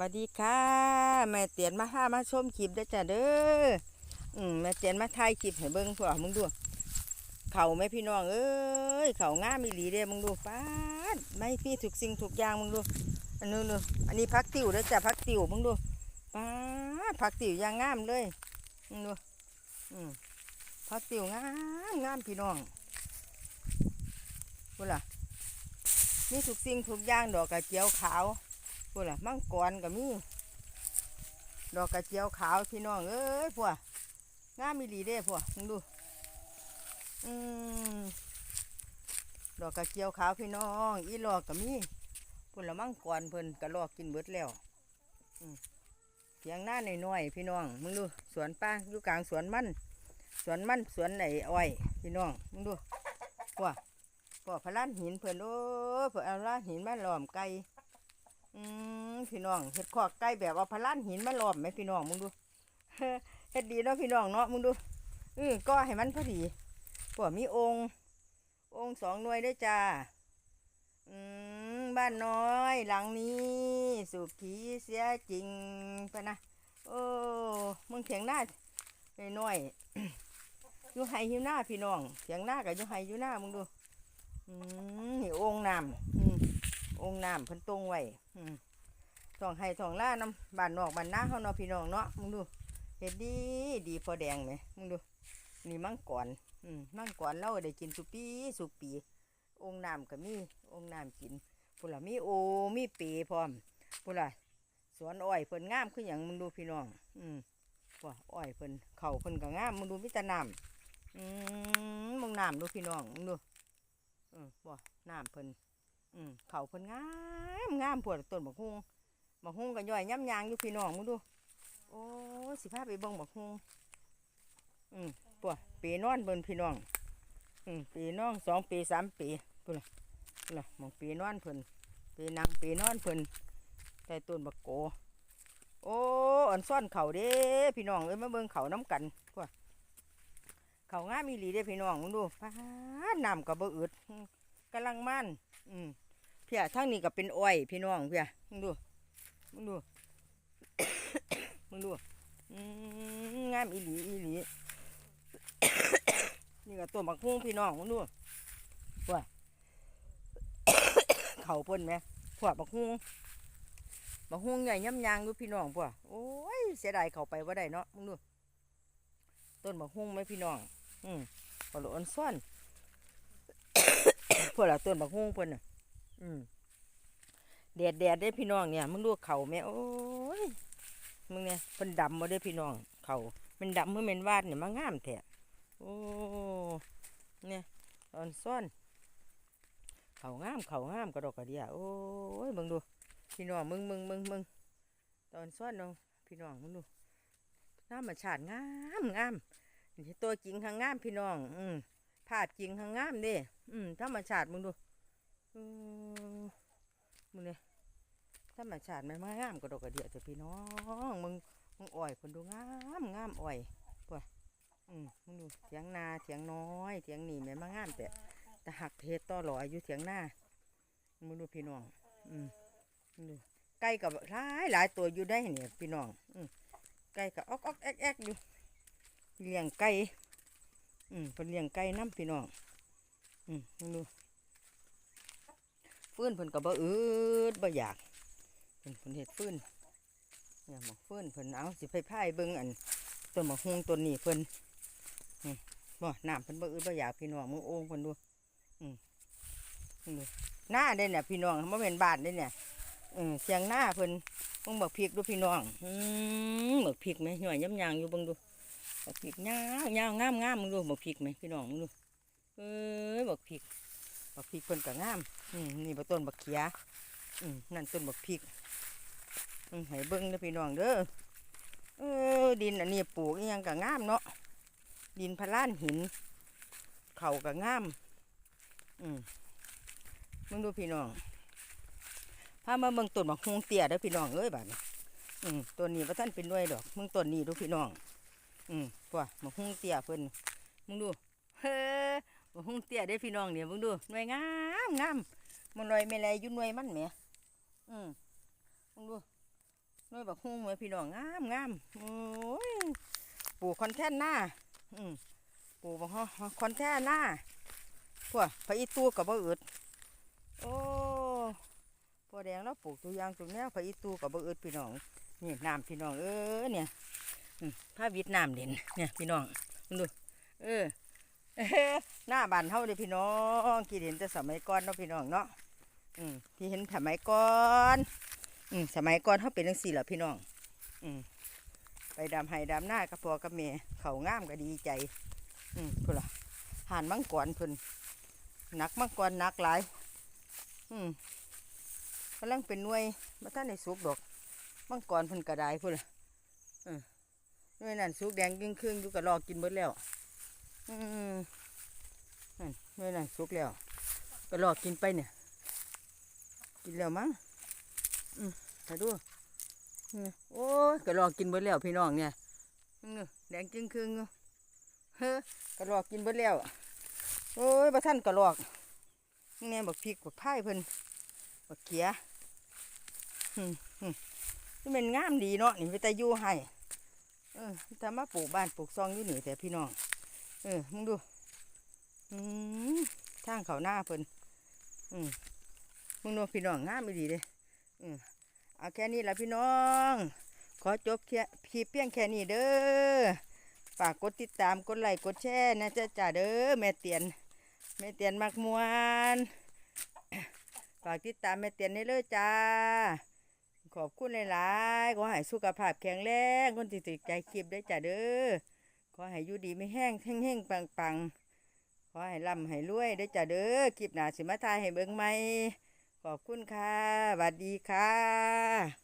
วัสดีค่ะแม่เตียนมาห้ามาชมคลิปได้จ้ะเด้ออืมแม่เตียนมาถ่ายคลิปให้เบิ่งพวกมึงดูเขาแม่พี่น้องเอ้ยเขาง่ามีหลีเด้มึงดูป้าดไม่พี่ถูกสิ่งถูกอย่างมึงดูอันนู้นอันนี้พักติ๋วเด้จ้ะพักติ๋วมึงดูป้าดพักติ๋วอย่างงามเลยมึงดูอืมพักติ๋วงามงามพี่น้องพูดล่ะมีถูกสิ่งถูกอย่างดอกกระเจียวขาว พวกล่ะมังกรก็มีดอกกระเจียวขาวพี่น้องเอ้ยพวกงามมีหลีเด้พวกมึงดูอืมดอกกระเจียวขาวพี่น้อง อีหลอกก็มีพวกละมังกรเพิ่นก็ลอกกินเบิดแล้วอืมเพียงหน้าหน่อยๆพี่น้องมึงดูสวนป้าอยู่กลางสวนมันสวนมันสวนไหนอ้อยพี่น้องมึงดูพวกพวกพลานหินเพิ่นโอ้เพิ่นเอาลานหินมาหลอมไก่ อืมพี่น้องเห็ดขอกไก่แบบเอาพลานหินมาล้อมไหมพี่น้องมึงดูเฮ็ดดีเนาะพี่น้องเนาะมึงดูอือก็ให้มันพอดีพวกมีองค์ องค์สองหน่วยด้วยจ้าอืมบ้านน้อยหลังนี้ สุขีเสียจริงปะนะโอ้มึงเถียงหน้าน้อยอยู่ไฮอยู่หน้าพี่น้องเถียงหน้ากับอยู่ไฮอยู่หน้ามึงดูอืมนี่องค์น้ำ องน้ำเพิ่นตรงไว้ทองให้ทองล่าน้ำบานนอกบานหน้าเฮาเนาะพี่น้องเนาะมึงดูเฮ็ดดีดีพอแดงไหมมึงดู นี่มังกรอืมมังกรเราได้กินสุปีสุปี องน้ำก็มีองน้ำกินพุ่นละมีโอมีเปพร้อมพุ่นละสวนอ้อยเพิ่นงามคือหยังมึงดูพี่น้อง อืมว่าอ้อยเพิ่นเข่าเพิ่นก็งามมึงดูมีแต่น้ำอืมมึงน้ำดูพี่น้องมึงดูอืมว่าน้ำเพิ่น อืมเขาเพิ่นงามงามปวดต้นบักฮุงบักฮุงก็ย่อยย้ำยางอยู่พี่น้องมึงดู โอ้สิพาไปเบิ่งบักฮุงอืมปวดปีนอนเบิ่นพี่น้อง อืมปีน้องสองปีสามปีพุ่นล่ะพุ่นล่ะหมองปีนอนเพิ่นปีนางปีนอนเพิ่นใต้ต้นบักโก โอ้อ่อนซ่อนเขาเด้พี่น้องเอ้ยมาเบิ่งเขาน้ำกันพวกเขางามมีหลีเด้พี่น้องมึงดูฟ้าน้ำกับเบ่อึดกำลังมั่นอืม พียทั้งนี้ก็เป็นอ้อยพี่น้องเพียมึงดูมึงดูมึงดูงามอีหลีอีหลีนี่ก็ตัวบักฮุ้งพี่น้องมึงดูว่าเขาเพิ่นไหมพวกบักฮุ้งบักฮุ้งใหญ่ย่ำยางดูพี่น้องพวกโอ้ยเสียดายเขาไปว่าได้เนาะมึงดูต้นบักฮุ้งไหมพี่น้อง อืมปลาโหลอนซ่อนพวกเราต้นบักฮุ้งเพิ่นน่ะ อืมแดดแดดได้พี่น้องเนี่ยมึงดูเขาแม่โอ้ยมึงเนี่ยเพิ่นดำมาได้พี่น้องเขามันดำเมื่อเป็นวาดเนี่ยมางามแท้โอ้เนี่ยตอนซ่อนเขางามเขางามกระดกกระเดียโอ้ยมึงดู พี่น้องมึงมึงมึงมึงตอนซ่อนเนาะพี่น้องมึงดูน้ำมันฉาดงามงามนี่ตัวจริงทางงามพี่น้อง อืมภาพจริงทางงามเด้อืมธรรมชาติมึงดู อืมมึงเนี่ยธรรมชาติมันมางามกระดกกระเดียจะพี่น้องมึงมึงอ่อยคนดูงามงามอ่อยป่ะอืมมึงดูเถียงนาเถียงน้อยเถียงนี่แม่มางามแต่แต่หักเพชรต่อหล่ออายุเถียงหน้ามึงดูพี่น้อง อืมมึงดูไก่กับหลายหลายตัวอยู่ได้เนี่ยพี่น้อง อืมไก่กับออกออกแอกแอกอยู่เลี้ยงไก่อืมเป็นเลี้ยงไก่น้ำพี่น้อง อืมมึงดู ฟื้นเพิ่นก็บ่อืดบ่อยากเพิ่นเพิ่นเฮ็ดฟื้นเนี่ยหมอกฟื้นเพิ่นเอาสิไปพายเบิ่งอันต้นหมอกฮวงต้นนี้เพิ่นอืมบ่น้ำเพิ่นบ่อืดบ่อยากพี่น้องมึงโอ่งเพิ่นดูอืมมึงดูหน้าเด้เนี่ยพี่น้องบ่แม่นบ้านเด้เนี่ยอืมเสียงหน้าเพิ่นมึงบักพริกดูพี่น้องอืมบักพริกไหมหน่อยย้ำยางอยู่เบิ่งดูบักพริกยาวยาวงามงามมึงดูบักพริกไหมพี่น้องมึงดูเอ้ยบักพริก บักพริกเพิ่นก็งามอืมนี่บักต้นบักเขียอืมนั่นต้นบักพริกอืมให้เบิ่งเด้อพี่น้องเด้อเออดินอันนี้ปลูกอิหยังก็งามเนาะดินพะลานหิน เข่าก็งาม อืมมึงดูพี่น้องพามาเบิ่งต้นบักฮวงเตี้ยเด้อพี่น้องเอ้ยบาดนี้อืมต้นนี้ว่าท่านเป็นด้วยดอก มึงต้นนี้ดูพี่น้อง อืมว่าบักฮวงเตี้ยเพิ่นมึงดู เฮ้ อบ่ฮุงเตี้ยเด้พี่น้องเนี่ยมึงดูหน่วยงามงามมันลอยไม่ไรอยู่หน่วยมันแหมอืมมึงดูหน่วยบักฮุ้งเหมือพี่น้องงามงามโอ้ยปลูกคอนแทนหน้าอืมปลูกบักฮอคอนแทนหน้าพวกพระอีตูกับบ่อึดโอ้พอแดงแล้วปลูกตัวอยางตรงนี้พระอีตูกับบ่อึดพี่น้องนี่น้ำพี่น้องเออเนี่ยผ้าวิดน้ำเด่นเนี่ยพี่น้องมึงดูเออ หน้าบานเฮาเด้อพี่น้องกี่เห็นแต่สมัยก่อนเนาะพี่น้องเนาะอืมที่เห็นสมัยก่อนอืมสมัยก่อนเฮาเป็นจังซี่แหละพี่น้อง อืมไปดำไห้ดำหน้ากับพ่อกับแม่เขางามก็ดีใจ อืมพุ่นละห่านมังกรพิ่นหนักมังกรหนักหลาย อืมกำลังเป็นหน่วยมาท่านในสุกดอกมังกรพิ่นกระไดพุ่นละเออหน่วยนั่นสุกแดงยิ่งครึ่งอยู่กะรอกินเบิดแล้ว อืมนั่นหน่วยนั่นสุกแล้วกะรอกินไปเนี่ย กินแล้วมั้งอืมถ่ายดูโอ้ยกะรอกินเบิดแล้วพี่น้องเนี่ยแดงจึงครึ่งเฮ้อกะรอกกินเบิดแล้วโอ้ยบ่ท่านกะรอกนี่แน่บักพริกบักพายเพิ่นบักเขียนี่มันงามดีเนาะนี่ไปแต่ยู่ให้เออถ้ามาปลูกบ้านปลูกซองอยู่นี่แต่พี่น้อง เออมึงดูอืมทางเขาหน้าเพิ่นอืมมึงดูพี่น้องงามไม่ดีเลยอืมเอาแค่นี้ละพี่น้อง ขอจบแค่พีเพียงแค่นี้เด้อฝากกดติดตามกดไลค์กดแชร์นะจ๊ะจ่าเด้อแม่เตียนแม่เตียนมักมวนฝากติดตามแม่เตียนได้เลยจ้า ขอบคุณหลายๆขอให้สุขภาพแข็งแรงคนติดใจคลิปได้จ้าเด้อ ขอให้อยู่ดีไม่แห้งแห้งแห้งปังๆขอให้ร่ำให้รวยได้จ้าเด้อคลิปหน้าสิมาทายให้เบิ่งใหม่ขอบคุณค่ะสวัสดีค่ะ